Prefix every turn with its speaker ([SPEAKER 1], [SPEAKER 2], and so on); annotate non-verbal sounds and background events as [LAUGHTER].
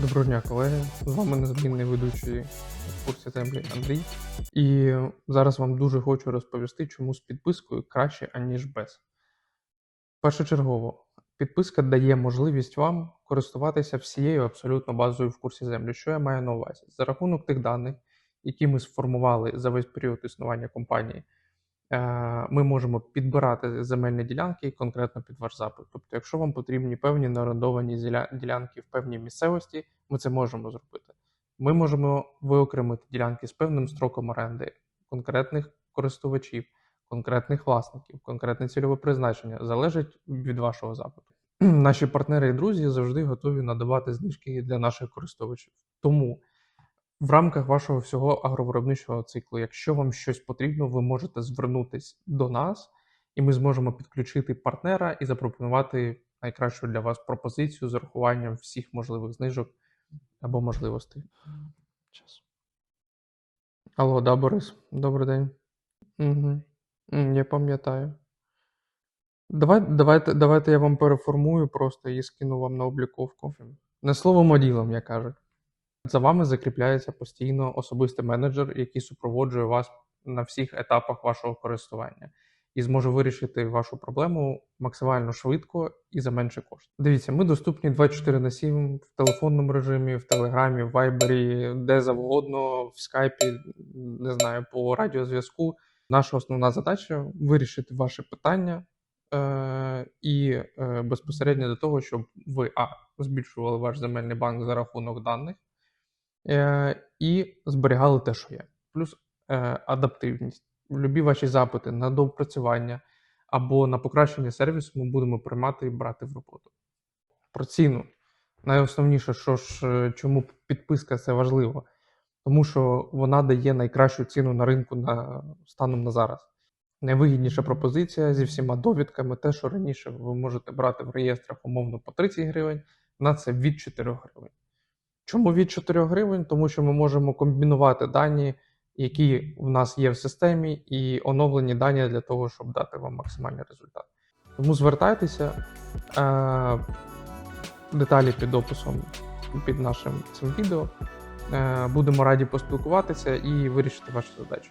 [SPEAKER 1] Доброго дня, колеги. З вами незмінний ведучий курсі землі Андрій. І зараз вам дуже хочу розповісти, чому з підпискою краще, аніж без. Першочергово, підписка дає можливість вам користуватися всією абсолютно базою в курсі землі. Що я маю на увазі? За рахунок тих даних, які ми сформували за весь період існування компанії, ми можемо підбирати земельні ділянки конкретно під ваш запит. Тобто, якщо вам потрібні певні неорендовані зіля- ділянки в певній місцевості, ми це можемо зробити. Ми можемо виокремити ділянки з певним строком оренди конкретних користувачів, конкретних власників, конкретне цільове призначення залежить від вашого запиту. [CLEARS THROAT] Наші партнери і друзі завжди готові надавати знижки для наших користувачів. Тому в рамках вашого всього агровиробничого циклу, якщо вам щось потрібно, ви можете звернутись до нас, і ми зможемо підключити партнера і запропонувати найкращу для вас пропозицію з урахуванням всіх можливих знижок або можливостей. Час. Алло, да, Борис, добрий день. Угу. Я пам'ятаю. Давай, давайте, давайте я вам переформую просто і скину вам на обліковку. Не словом, а ділом, як кажуть. За вами закріпляється постійно особистий менеджер, який супроводжує вас на всіх етапах вашого користування і зможе вирішити вашу проблему максимально швидко і за менше коштів. Дивіться, ми доступні 24 на 7 в телефонному режимі, в Телеграмі, в Вайбері, де завгодно, в скайпі, не знаю, по радіозв'язку. Наша основна задача вирішити ваше питання е, і е, безпосередньо до того, щоб ви а збільшували ваш земельний банк за рахунок даних і зберігали те, що є. Плюс е, адаптивність. Любі ваші запити на доопрацювання або на покращення сервісу ми будемо приймати і брати в роботу. Про ціну. Найосновніше, що ж, е, чому підписка це важливо, тому що вона дає найкращу ціну на ринку на, станом на зараз. Найвигідніша пропозиція зі всіма довідками, те, що раніше ви можете брати в реєстрах умовно по 30 гривень, на це від 4 гривень. Чому від 4 гривень? Тому що ми можемо комбінувати дані, які в нас є в системі, і оновлені дані для того, щоб дати вам максимальний результат. Тому звертайтеся, е, деталі під описом під нашим цим відео. Е, будемо раді поспілкуватися і вирішити вашу задачу.